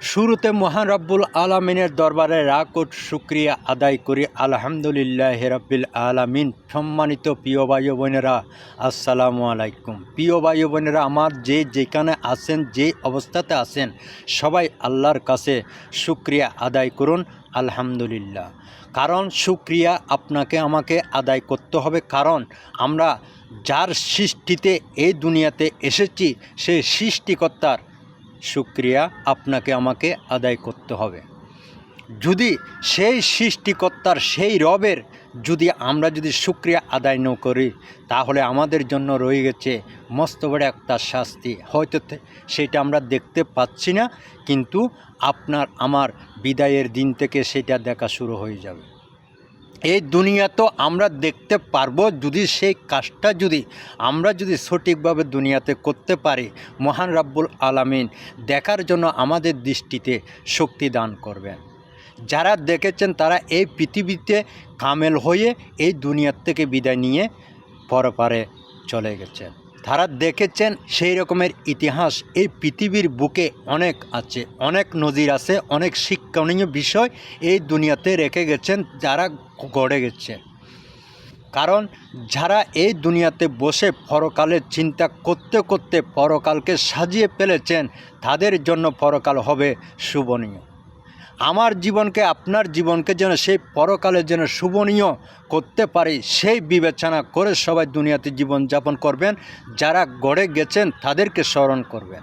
শুরুতে মহান রব্বুল আলমিনের দরবারে রাকট শুক্রিয়া আদায় করি। আলহামদুলিল্লাহ রব্বিল আলামিন। সম্মানিত প্রিয় ভাই বোনেরা, আসসালামু আলাইকুম। প্রিয় ভাই বোনেরা, আমার যে যেখানে আছেন, যে অবস্থাতে আছেন, সবাই আল্লাহর কাছে শুক্রিয়া আদায় করুন। আলহামদুলিল্লাহ। কারণ শুক্রিয়া আপনাকে, আমাকে আদায় করতে হবে। কারণ আমরা যার সৃষ্টিতে এই দুনিয়াতে এসেছি সেই সৃষ্টিকর্তার শুক্রিয়া আপনাকে আমাকে আদায় করতে হবে। যদি সেই সৃষ্টিকর্তার সেই রবের যদি আমরা যদি শুক্রিয়া আদায় ন করি, তাহলে আমাদের জন্য রয়ে গেছে মস্ত বড় একটা শাস্তি। হয়তো সেটা আমরা দেখতে পাচ্ছি না, কিন্তু আপনার, আমার বিদায়ের দিন থেকে সেটা দেখা শুরু হয়ে যাবে। এই দুনিয়া তো আমরা দেখতে পারব যদি সেই কাজটা যদি আমরা যদি সঠিকভাবে দুনিয়াতে করতে পারি, মহান রাব্বুল আলামিন দেখার জন্য আমাদের দৃষ্টিতে শক্তি দান করবেন। যারা দেখেছেন তারা এই পৃথিবীতে কামেল হয়ে এই দুনিয়ার থেকে বিদায় নিয়ে পরপারে চলে গেছেন। তারা দেখেছেন সেই রকমের ইতিহাস এই পৃথিবীর বুকে অনেক আছে, অনেক নজির আছে, অনেক শিক্ষণীয় বিষয় এই দুনিয়াতে রেখে গেছেন, যারা গড়ে গেছে। কারণ যারা এই দুনিয়াতে বসে পরকালের চিন্তা করতে করতে পরকালকে সাজিয়ে ফেলেছেন, তাদের জন্য পরকাল হবে শুভনীয়। আমার জীবনকে, আপনার জীবনকে যেন সেই পরকালের যেন শুভনীয় করতে পারি, সেই বিবেচনা করে সবাই দুনিয়াতে জীবনযাপন করবেন। যারা গড়ে গেছেন, তাদেরকে স্মরণ করবেন।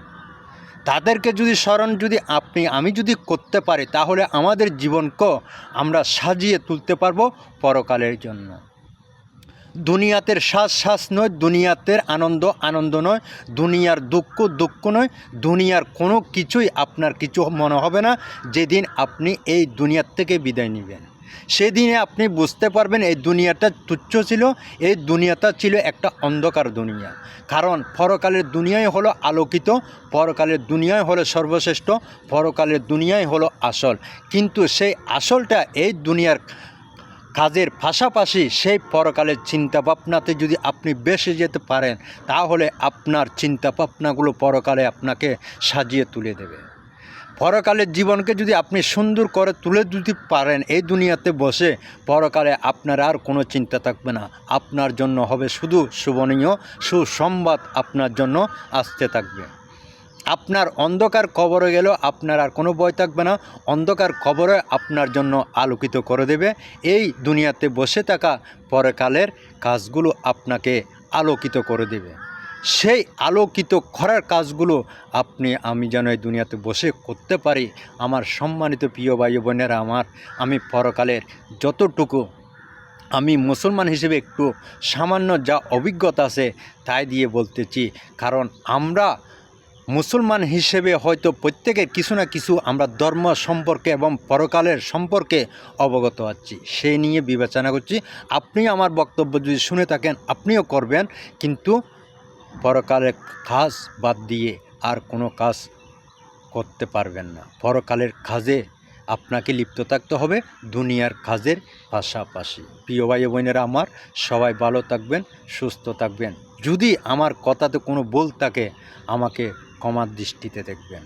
তাদেরকে যদি স্মরণ যদি আপনি, আমি যদি করতে পারি, তাহলে আমাদের জীবনকেও আমরা সাজিয়ে তুলতে পারব পরকালের জন্য। দুনিয়াতের শ্বাস শ্বাস নয়, দুনিয়াতের আনন্দ আনন্দ নয়, দুনিয়ার দুঃখ দুঃখ নয়, দুনিয়ার কোনো কিছুই আপনার কিছু মনে হবে না, যেদিন আপনি এই দুনিয়ার থেকে বিদায় নেবেন। সেদিনে আপনি বুঝতে পারবেন এই দুনিয়াটা তুচ্ছ ছিল, এই দুনিয়াটা ছিল একটা অন্ধকার দুনিয়া। কারণ পরকালের দুনিয়াই হলো আলোকিত, পরকালের দুনিয়াই হলো সর্বশ্রেষ্ঠ, পরকালের দুনিয়াই হলো আসল। কিন্তু সেই আসলটা এই দুনিয়ার কাজের পাশাপাশি সেই পরকালের চিন্তা ভাবনাতে যদি আপনি বেসে যেতে পারেন, তাহলে আপনার চিন্তা ভাবনাগুলো পরকালে আপনাকে সাজিয়ে তুলে দেবে। পরকালের জীবনকে যদি আপনি সুন্দর করে তুলে দিতে পারেন এই দুনিয়াতে বসে, পরকালে আপনার আর কোনো চিন্তা থাকবে না। আপনার জন্য হবে শুধু শুভনীয় সুসংবাদ, আপনার জন্য আসতে থাকবে। আপনার অন্ধকার কবরে গেলেও আপনার আর কোনো ভয় থাকবে না। অন্ধকার কবরে আপনার জন্য আলোকিত করে দেবে। এই দুনিয়াতে বসে থাকা পরকালের কাজগুলো আপনাকে আলোকিত করে দেবে। সেই আলোকিত করার কাজগুলো আপনি, আমি যেন এই দুনিয়াতে বসে করতে পারি। আমার সম্মানিত প্রিয় ভাই বোনেরা আমার, আমি পরকালের যতটুকু, আমি মুসলমান হিসেবে একটু সামান্য যা অভিজ্ঞতা আছে তাই দিয়ে বলতেছি। কারণ আমরা মুসলমান হিসেবে হয়তো প্রত্যেকের কিছু না কিছু আমরা ধর্ম সম্পর্কে এবং পরকালের সম্পর্কে অবগত আছি। সেই নিয়ে বিবেচনা করছি। আপনি আমার বক্তব্য যদি শুনে থাকেন, আপনিও করবেন। কিন্তু পরকালের কাজ বাদ দিয়ে আর কোনো কাজ করতে পারবেন না। পরকালের কাজে আপনাকে লিপ্ত থাকতে হবে। দুনিয়ার কাজের পাশাপাশি। প্রিয় ভাই বোনেরা আমার, সবাই ভালো থাকবেন, সুস্থ থাকবেন। যদি আমার কথাতে কোনো ভুল থাকে, আমাকে ক্ষমার দৃষ্টিতে দেখবেন।